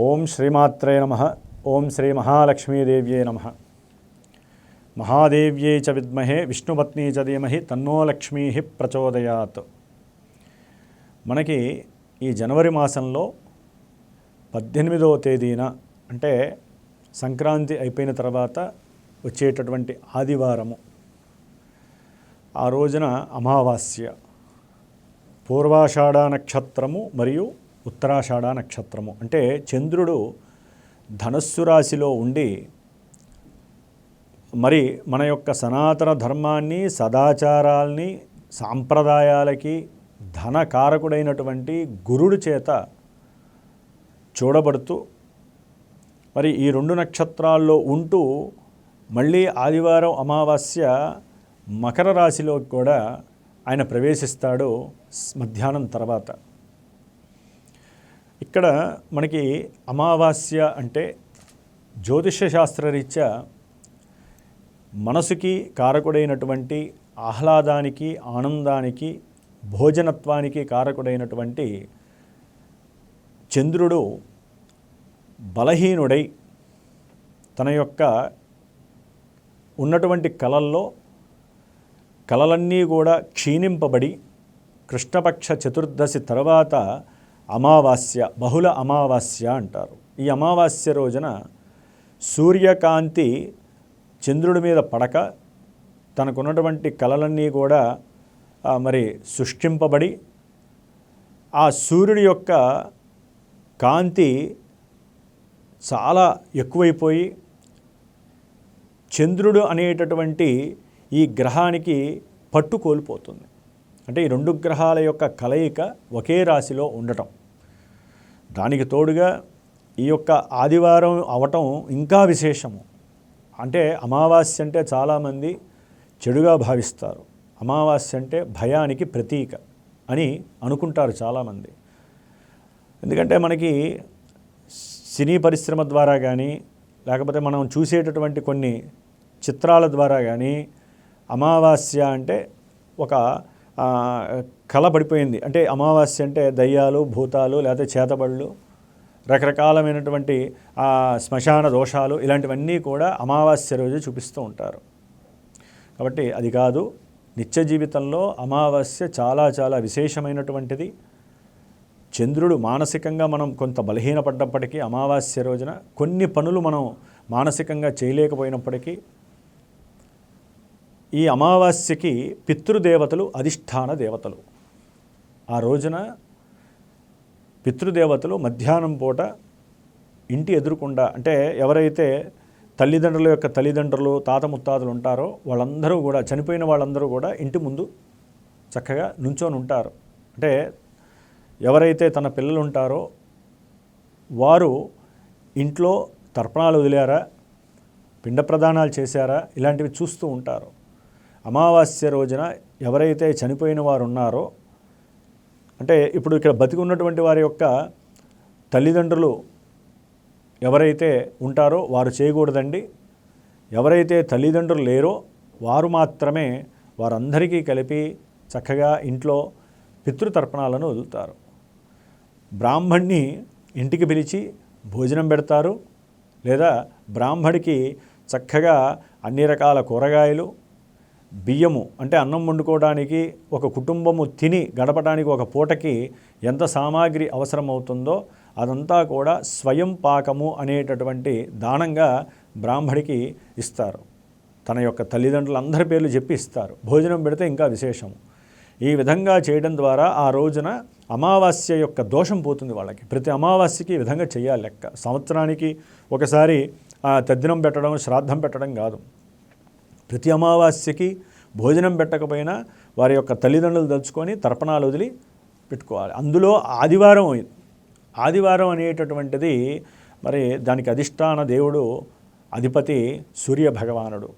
ఓం శ్రీమాత్రే నమ. ఓం శ్రీ మహాలక్ష్మీదేవ్యే నమ. మహాదేవ్యై చ విద్మహే విష్ణుపత్ని చ ధీమహి తన్నో లక్ష్మీ ప్రచోదయాత్. మనకి ఈ జనవరి మాసంలో పద్దెనిమిదవ తేదీన అంటే సంక్రాంతి అయిపోయిన తర్వాత వచ్చేటటువంటి ఆదివారము. ఆ రోజున అమావాస్య పూర్వాషాఢ నక్షత్రము మరియు ఉత్తరాషాఢ నక్షత్రము. అంటే చంద్రుడు ధనస్సు రాశిలో ఉండి మరి మన యొక్క సనాతన ధర్మాన్ని సదాచారాల్ని సాంప్రదాయాలకి ధనకారకుడైనటువంటి గురుడు చేత చూడబడుతూ మరి ఈ రెండు నక్షత్రాల్లో ఉంటూ మళ్ళీ ఆదివారం అమావాస్య మకర రాశిలో కూడా ఆయన ప్రవేశిస్తాడు మధ్యాహ్నం తర్వాత. ఇక్కడ మనకి అమావాస్య అంటే జ్యోతిష శాస్త్రరీత్యా మనసుకి కారకుడైనటువంటి ఆహ్లాదానికి ఆనందానికి భోజనత్వానికి కారకుడైనటువంటి చంద్రుడు బలహీనుడై తన యొక్క ఉన్నటువంటి కళల్లో కళలన్నీ కూడా క్షీణింపబడి కృష్ణపక్ష చతుర్దశి తర్వాత అమావాస్య బహుళ అమావాస్య అంటారు. ఈ అమావాస్య రోజున సూర్యకాంతి చంద్రుడి మీద పడక తనకున్నటువంటి కళలన్నీ కూడా మరి సృష్టింపబడి ఆ సూర్యుడి యొక్క కాంతి చాలా ఎక్కువైపోయి చంద్రుడు అనేటటువంటి ఈ గ్రహానికి పట్టు కోల్పోతుంది. అంటే ఈ రెండు గ్రహాల యొక్క కలయిక ఒకే రాశిలో ఉండటం. దానికి తోడుగా ఈ యొక్క ఆదివారం అవటం ఇంకా విశేషము. అంటే అమావాస్య అంటే చాలామంది చెడుగా భావిస్తారు. అమావాస్య అంటే భయానికి ప్రతీక అని అనుకుంటారు చాలామంది. ఎందుకంటే మనకి సినీ పరిశ్రమ ద్వారా కానీ లేకపోతే మనం చూసేటటువంటి కొన్ని చిత్రాల ద్వారా కానీ అమావాస్య అంటే ఒక కళ పడిపోయింది. అంటే అమావాస్య అంటే దయ్యాలు భూతాలు లేకపోతే చేతబళ్ళు రకరకాలమైనటువంటి శ్మశాన దోషాలు ఇలాంటివన్నీ కూడా అమావాస్య రోజు చూపిస్తూ ఉంటారు. కాబట్టి అది కాదు నిత్య జీవితంలో అమావాస్య చాలా చాలా విశేషమైనటువంటిది. చంద్రుడు మానసికంగా మనం కొంత బలహీనపడ్డప్పటికీ అమావాస్య రోజున కొన్ని పనులు మనం మానసికంగా చేయలేకపోయినప్పటికీ ఈ అమావాస్యకి పితృదేవతలు అధిష్టాన దేవతలు. ఆ రోజున పితృదేవతలు మధ్యాహ్నం పూట ఇంటి ఎదురుకుండా అంటే ఎవరైతే తల్లిదండ్రుల యొక్క తల్లిదండ్రులు తాత ముత్తాతలు ఉంటారో వాళ్ళందరూ కూడా చనిపోయిన వాళ్ళందరూ కూడా ఇంటి ముందు చక్కగా నుంచొని ఉంటారు. అంటే ఎవరైతే తన పిల్లలు ఉంటారో వారు ఇంట్లో తర్పణాలు వదిలారా పిండ ప్రదానాలు చేశారా ఇలాంటివి చూస్తూ ఉంటారు. అమావాస్య రోజున ఎవరైతే చనిపోయిన వారు ఉన్నారో అంటే ఇప్పుడు ఇక్కడ బతికి ఉన్నటువంటి వారి యొక్క తల్లిదండ్రులు ఎవరైతే ఉంటారో వారు చేయకూడదండి. ఎవరైతే తల్లిదండ్రులు లేరో వారు మాత్రమే వారందరికీ కలిపి చక్కగా ఇంట్లో పితృతర్పణాలను వదులుతారు. బ్రాహ్మణ్ణి ఇంటికి పిలిచి భోజనం పెడతారు. లేదా బ్రాహ్మడికి చక్కగా అన్ని రకాల కూరగాయలు బియ్యము అంటే అన్నం వండుకోవడానికి ఒక కుటుంబము తిని గడపడానికి ఒక పూటకి ఎంత సామాగ్రి అవసరమవుతుందో అదంతా కూడా స్వయం పాకము అనేటటువంటి దానంగా బ్రాహ్మడికి ఇస్తారు. తన యొక్క తల్లిదండ్రులందరి పేర్లు చెప్పి ఇస్తారు. భోజనం పెడితే ఇంకా విశేషము. ఈ విధంగా చేయడం ద్వారా ఆ రోజున అమావాస్య యొక్క దోషం పోతుంది వాళ్ళకి. ప్రతి అమావాస్యకి ఈ విధంగా చేయాలి లెక్క. సంవత్సరానికి ఒకసారి ఆ, తద్దినం పెట్టడం శ్రాద్ధం పెట్టడం కాదు. ప్రతి అమావాస్యకి భోజనం పెట్టకపోయినా వారి యొక్క తల్లిదండ్రులు తలుచుకొని తర్పణాలు వదిలి పెట్టుకోవాలి. అందులో ఆదివారం ఆదివారం అనేటటువంటిది మరి దానికి అధిష్టాన దేవుడు అధిపతి సూర్య భగవానుడు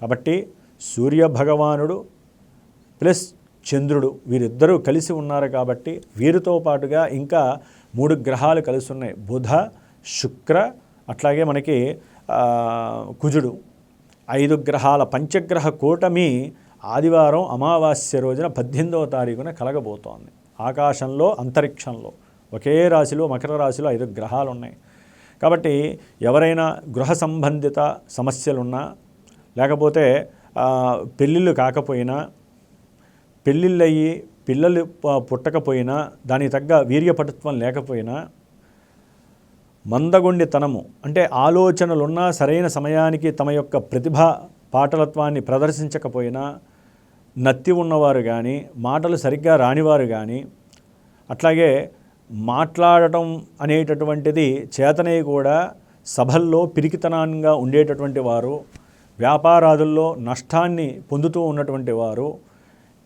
కాబట్టి సూర్య భగవానుడు ప్లస్ చంద్రుడు వీరిద్దరూ కలిసి ఉన్నారు కాబట్టి వీరితో పాటుగా ఇంకా మూడు గ్రహాలు కలిసి ఉన్నాయి బుధ శుక్ర అట్లాగే మనకి కుజుడు. ఐదు గ్రహాల పంచగ్రహ కూటమి ఆదివారం అమావాస్య రోజున పద్దెనిమిదవ తారీఖున కలగబోతోంది. ఆకాశంలో అంతరిక్షంలో ఒకే రాశిలో మకర రాశిలో ఐదు గ్రహాలు ఉన్నాయి కాబట్టి ఎవరైనా గృహ సంబంధిత సమస్యలున్నా లేకపోతే పెళ్ళిళ్ళు కాకపోయినా పెళ్ళిళ్ళయ్యి పిల్లలు పుట్టకపోయినా దానికి తగ్గ వీర్యపటుత్వం లేకపోయినా మందగొండితనము అంటే ఆలోచనలున్నా సరైన సమయానికి తమ యొక్క ప్రతిభ పాటలత్వాన్ని ప్రదర్శించకపోయినా నత్తి ఉన్నవారు కానీ మాటలు సరిగ్గా రానివారు కానీ అట్లాగే మాట్లాడటం అనేటటువంటిది చేతనే కూడా సభల్లో పిరికితనంగా ఉండేటటువంటి వారు వ్యాపారాదుల్లో నష్టాన్ని పొందుతూ ఉన్నటువంటి వారు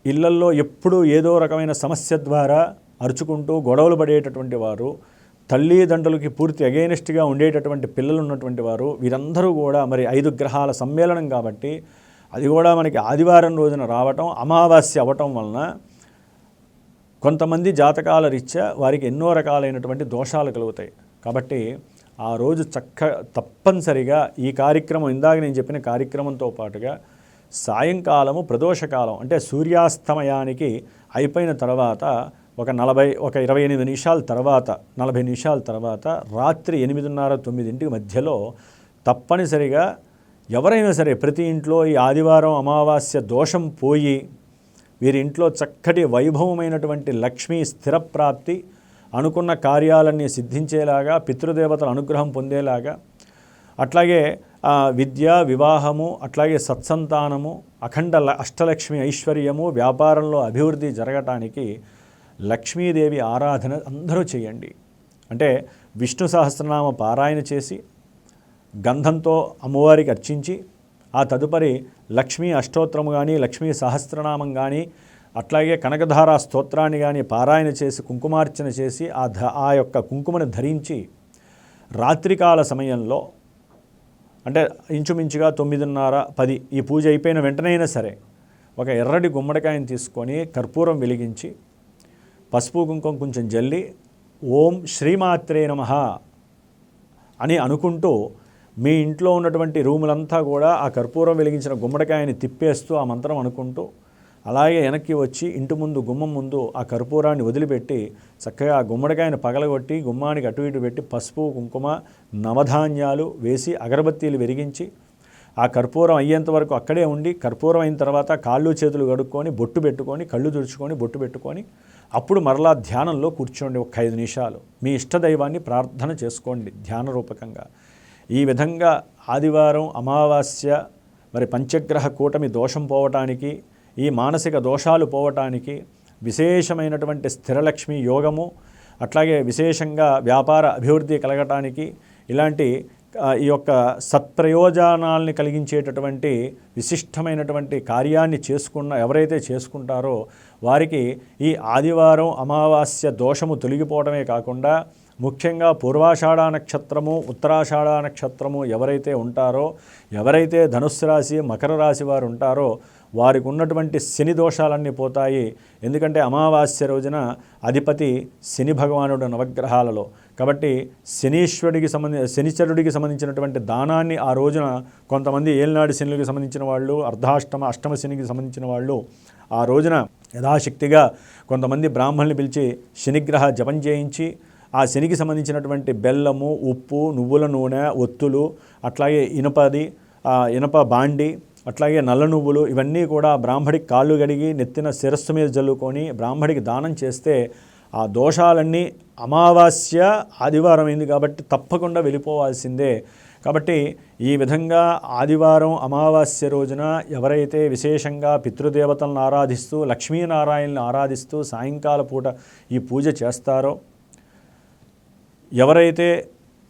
ఇళ్ళల్లో ఎప్పుడూ ఏదో రకమైన సమస్య ద్వారా అరుచుకుంటూ గొడవలు పడేటటువంటి వారు తల్లిదండ్రులకి పూర్తి అగైనెస్ట్గా ఉండేటటువంటి పిల్లలు ఉన్నటువంటి వారు వీరందరూ కూడా మరి ఐదు గ్రహాల సమ్మేళనం కాబట్టి అది కూడా మనకి ఆదివారం రోజున రావటం అమావాస్య అవ్వటం వలన కొంతమంది జాతకాల రీత్యా వారికి ఎన్నో రకాలైనటువంటి దోషాలు కలుగుతాయి. కాబట్టి ఆ రోజు చక్క తప్పనిసరిగా ఈ కార్యక్రమం ఇందాక నేను చెప్పిన కార్యక్రమంతో పాటుగా సాయంకాలము ప్రదోషకాలం అంటే సూర్యాస్తమయానికి అయిపోయిన తర్వాత ఒక నలభై ఒక ఇరవై ఎనిమిది నిమిషాల తర్వాత నలభై నిమిషాల తర్వాత రాత్రి ఎనిమిదిన్నర తొమ్మిదింటికి మధ్యలో తప్పనిసరిగా ఎవరైనా సరే ప్రతి ఇంట్లో ఈ ఆదివారం అమావాస్య దోషం పోయి వీరి ఇంట్లో చక్కటి వైభవమైనటువంటి లక్ష్మీ స్థిరప్రాప్తి అనుకున్న కార్యాలన్నీ సిద్ధించేలాగా పితృదేవతల అనుగ్రహం పొందేలాగా అట్లాగే విద్య వివాహము అట్లాగే సత్సంతానము అఖండ అష్టలక్ష్మి ఐశ్వర్యము వ్యాపారంలో అభివృద్ధి జరగటానికి లక్ష్మీదేవి ఆరాధన అందరూ చేయండి. అంటే విష్ణు సహస్రనామ పారాయణ చేసి గంధంతో అమ్మవారికి అర్చించి ఆ తదుపరి లక్ష్మీ అష్టోత్తరము కానీ లక్ష్మీ సహస్రనామం కానీ అట్లాగే కనకధార స్తోత్రాన్ని కానీ పారాయణ చేసి కుంకుమార్చన చేసి ఆ ధ ఆ యొక్క కుంకుమను ధరించి రాత్రికాల సమయంలో అంటే ఇంచుమించుగా తొమ్మిదిన్నర పది ఈ పూజ అయిపోయిన వెంటనైనా సరే ఒక ఎర్రటి గుమ్మడికాయని తీసుకొని కర్పూరం వెలిగించి పసుపు కుంకుమ కొంచెం జల్లి ఓం శ్రీమాత్రే నమ అని అనుకుంటూ మీ ఇంట్లో ఉన్నటువంటి రూములంతా కూడా ఆ కర్పూరం వెలిగించిన గుమ్మడికాయని తిప్పేస్తూ ఆ మంత్రం అనుకుంటూ అలాగే వెనక్కి వచ్చి ఇంటి ముందు గుమ్మం ముందు ఆ కర్పూరాన్ని వదిలిపెట్టి చక్కగా ఆ గుమ్మడికాయని పగలగొట్టి గుమ్మానికి అటు ఇటు పెట్టి పసుపు కుంకుమ నవధాన్యాలు వేసి అగరబత్తీలు వెలిగించి ఆ కర్పూరం అయ్యేంత వరకు అక్కడే ఉండి కర్పూరం అయిన తర్వాత కాళ్ళు చేతులు కడుక్కొని బొట్టు పెట్టుకొని కళ్ళు తుడుచుకొని బొట్టు పెట్టుకొని అప్పుడు మరలా ధ్యానంలో కూర్చోండి ఒక ఐదు నిమిషాలు. మీ ఇష్టదైవాన్ని ప్రార్థన చేసుకోండి ధ్యాన రూపకంగా ఈ విధంగా ఆదివారం అమావాస్య మరి పంచగ్రహ కూటమి దోషం పోవటానికి ఈ మానసిక దోషాలు పోవటానికి విశేషమైనటువంటి స్థిరలక్ష్మి యోగము అట్లాగే విశేషంగా వ్యాపార అభివృద్ధి కలగటానికి ఇలాంటి ఈ యొక్క సత్ప్రయోజనాల్ని కలిగించేటటువంటి విశిష్టమైనటువంటి కార్యాన్ని చేసుకున్న ఎవరైతే చేసుకుంటారో వారికి ఈ ఆదివారం అమావాస్య దోషము తొలగిపోవడమే కాకుండా ముఖ్యంగా పూర్వాషాఢ నక్షత్రము ఉత్తరాషాఢ నక్షత్రము ఎవరైతే ఉంటారో ఎవరైతే ధనుస్సు రాశి మకర రాశి వారు ఉంటారో వారికి ఉన్నటువంటి శని దోషాలన్నీ పోతాయి. ఎందుకంటే అమావాస్య రోజున అధిపతి శని భగవానుడు నవగ్రహాలలో. కాబట్టి శనీశ్వరుడికి సంబంధి శనిచరుడికి సంబంధించినటువంటి దానాన్ని ఆ రోజున కొంతమంది ఏలినాడు శనులకు సంబంధించిన వాళ్ళు అర్ధాష్టమ అష్టమ శనికి సంబంధించిన వాళ్ళు ఆ రోజున యథాశక్తిగా కొంతమంది బ్రాహ్మణులు పిలిచి శనిగ్రహ జపం చేయించి ఆ శనికి సంబంధించినటువంటి బెల్లము ఉప్పు నువ్వుల నూనె ఒత్తులు అట్లాగే ఇనుపది ఆ, ఇనప బాండి అట్లాగే నల్ల నువ్వులు ఇవన్నీ కూడా బ్రాహ్మడికి కాళ్ళు గడిగి నెత్తిన శిరస్సు మీద జల్లుకొని బ్రాహ్మడికి దానం చేస్తే ఆ దోషాలన్నీ అమావాస్య ఆదివారం అయింది కాబట్టి తప్పకుండా వెళ్ళిపోవాల్సిందే. కాబట్టి ఈ విధంగా ఆదివారం అమావాస్య రోజున ఎవరైతే విశేషంగా పితృదేవతలను ఆరాధిస్తూ లక్ష్మీనారాయణని ఆరాధిస్తూ సాయంకాల పూట ఈ పూజ చేస్తారో ఎవరైతే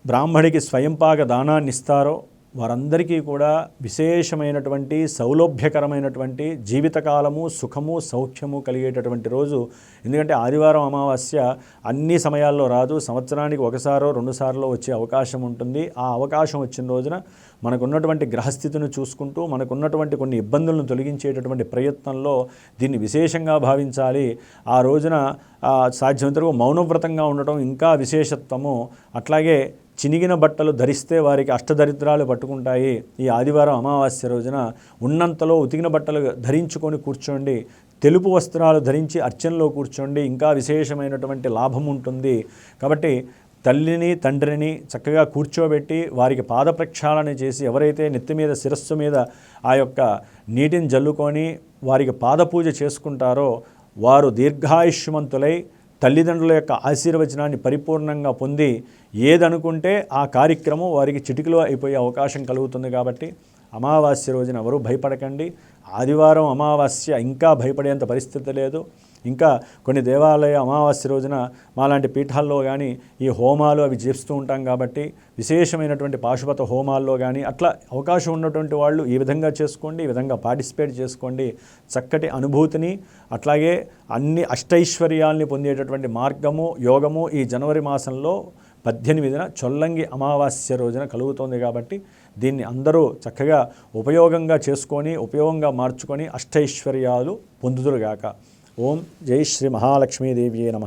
బ్రాహ్మడికి స్వయంపాక దానాన్ని ఇస్తారో వారందరికీ కూడా విశేషమైనటువంటి సౌలభ్యకరమైనటువంటి జీవితకాలము సుఖము సౌఖ్యము కలిగేటటువంటి రోజు. ఎందుకంటే ఆదివారం అమావాస్య అన్ని సమయాల్లో రాదు. సంవత్సరానికి ఒకసారో రెండుసార్లు వచ్చే అవకాశం ఉంటుంది. ఆ అవకాశం వచ్చిన రోజున మనకున్నటువంటి గ్రహస్థితిని చూసుకుంటూ మనకున్నటువంటి కొన్ని ఇబ్బందులను తొలగించేటటువంటి ప్రయత్నంలో దీన్ని విశేషంగా భావించాలి. ఆ రోజున ఆ, మౌనవ్రతంగా ఉండటం ఇంకా విశేషత్వము. అట్లాగే చినిగిన బట్టలు ధరిస్తే వారికి అష్టదరిద్రాలు పట్టుకుంటాయి. ఈ ఆదివారం అమావాస్య రోజున ఉన్నంతలో ఉతికిన బట్టలు ధరించుకొని కూర్చోండి. తెలుపు వస్త్రాలు ధరించి అర్చనలో కూర్చోండి. ఇంకా విశేషమైనటువంటి లాభం ఉంటుంది. కాబట్టి తల్లిని తండ్రిని చక్కగా కూర్చోబెట్టి వారికి పాద ప్రక్షాళన చేసి ఎవరైతే నెత్తి మీద శిరస్సు మీద ఆ యొక్క నీటిని జల్లుకొని వారికి పాదపూజ చేసుకుంటారో వారు దీర్ఘాయుష్మంతులై తల్లిదండ్రుల యొక్క ఆశీర్వచనాన్ని పరిపూర్ణంగా పొంది ఏదనుకుంటే ఆ కార్యక్రమం వారికి చిటికలో అయిపోయే అవకాశం కలుగుతుంది కాబట్టి అమావాస్య రోజున ఎవరు భయపడకండి. ఆదివారం అమావాస్య ఇంకా భయపడేంత పరిస్థితి లేదు. ఇంకా కొన్ని దేవాలయ అమావాస్య రోజున మాలాంటి పీఠాల్లో కానీ ఈ హోమాలు అవి చేస్తూ ఉంటాం కాబట్టి విశేషమైనటువంటి పాశుపత హోమాల్లో కానీ అట్లా అవకాశం ఉన్నటువంటి వాళ్ళు ఈ విధంగా చేసుకోండి ఈ విధంగా పార్టిసిపేట్ చేసుకోండి. చక్కటి అనుభూతిని అట్లాగే అన్ని అష్టైశ్వర్యాల్ని పొందేటటువంటి మార్గము యోగము ఈ జనవరి మాసంలో పద్దెనిమిదిన చొల్లంగి అమావాస్య రోజున కలుగుతోంది కాబట్టి దీన్ని అందరూ చక్కగా ఉపయోగంగా చేసుకొని ఉపయోగంగా మార్చుకొని అష్టైశ్వర్యాలు పొందుదురుగాక. ఓం జై శ్రీ మహాలక్ష్మీదేవియే నమ.